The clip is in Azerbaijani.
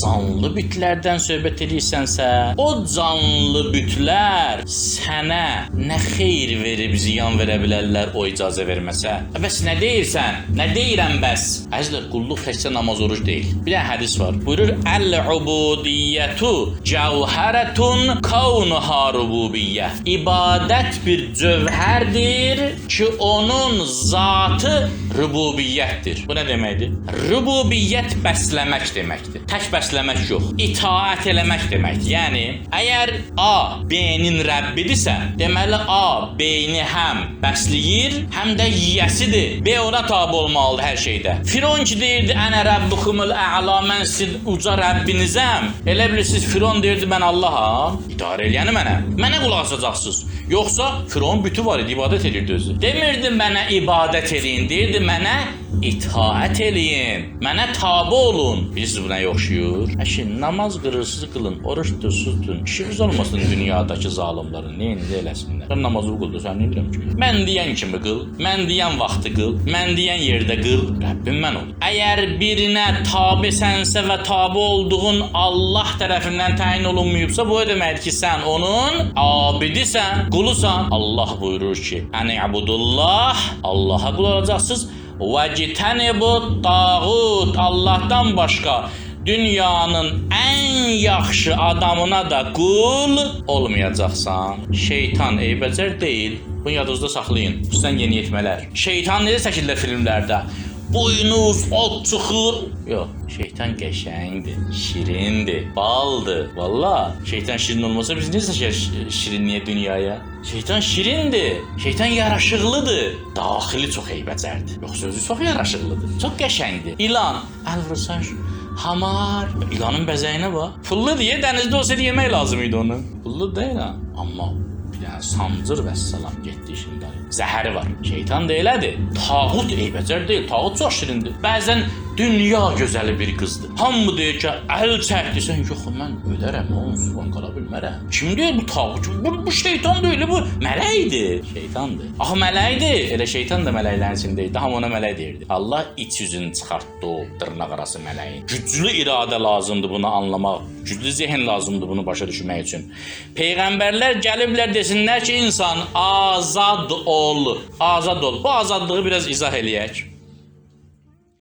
canlı bütlərdən söhbət edirsənsə, o canlı bütlər sənə nə xeyir verib ziyan verə bilərlər o icazə verməsə. Bəs nə deyirsən? Nə deyirəm bəs? Əzizlər, qulluq təkcə namaz oruc deyil. Bir də hədis var. Buyurur: "Əl-ubudiyyətu cəvhəratun kaunuha rububiyyə." İbadət bir cövhərdir ki, onun zatı rububiyyətdir. Bu nə deməkdir? Rububiyyət bəsləmək deməkdir. Tək bəsləmək yox. İtaət eləmək deməkdir. Yəni, əgər A B-nin Rəbbidirsə, deməli A B-ni həm bəsləyir, həm də yiyəsidir. B ona tabe olmalıdır hər şeydə. Firon ki deyirdi: "Ənə rabbukumul a'la, mən sizin uca Rəbbinizəm." Elə bilirsiniz Firon deyirdi: "Mən Allaham." İdarə eləyəni mənə. Mənə qulaq asacaqsınız. Yoxsa Firon bütü var idi, ibadət edirdi özü. Demirdi mənə ibadət eləyin, deyirdi mənə itaət eləyin. Mənə tabe olun. Bilirsiniz buna oxşuyur. Əşi namaz qırırsız qılın, oruç tutsuz tutun. İşiniz olmasın dünyadakı zalimlərin. Neyin də eləsinlər. Sən namazı qıldı, sən nə edirəm ki? Mən deyən kimi qıl, mən deyən vaxtı qıl, mən deyən yerdə qıl. Rəbbim mən ol. Əgər birinə tabesənsə və tabe olduğun Allah tərəfindən təyin olunmayıbsa, bu o deməkdir ki, sən onun abidisən, qulusan. Allah buyurur ki: "Əni abudullah, Allaha qul olacaqsınız." Vəcitənibu tağut Allahdan başqa dünyanın ən yaxşı adamına da qul olmayacaqsan. Şeytan eybəcər deyil. Bunu yadınızda saxlayın. Sizdən yeniyetmələr. Şeytan necə çəkirlər filmlərdə? Boynuz, ot çıxır. Yox, şeytan qəşəngdir, şirindir, baldır. Valla, şeytan şirin olmasa biz necə çəkər şirinliyə dünyaya? Şeytan şirindir, şeytan yaraşıqlıdır. Daxili çox eybəcərdir. Yoxsa özü çox yaraşıqlıdır, çox qəşəngdir. İlan, şu- hamar. İlanın bəzəyinə bax. Pullu deyə dənizdə olsa yemək lazım idi onu. Pullu deyil ha. Amma dənə sancır və salam getdi işində. Zəhəri var. Şeytan da elədir. Tağut eybəcər deyil. Tağut çox şirindir. Bəzən dünya gözəli bir qızdır. Hamı deyir ki, əl çəkdisən, yox mən ölərəm, onsuz onu qala bilmərəm. Kim deyir bu tağut? Bu, bu şeytan deyil, bu mələkdir. Şeytandır. Axı mələkdir. Elə şeytan da mələklərin içində idi. Hamı ona mələk deyirdi. Allah iç yüzünü çıxartdı o dırnaq arası mələyin. Güclü iradə lazımdır bunu anlamaq. Güclü zehin lazımdır bunu başa düşmək üçün. Peyğəmbərlər gəliblər desinlər ki, insan azad ol. Azad ol. Bu azadlığı biraz izah eləyək.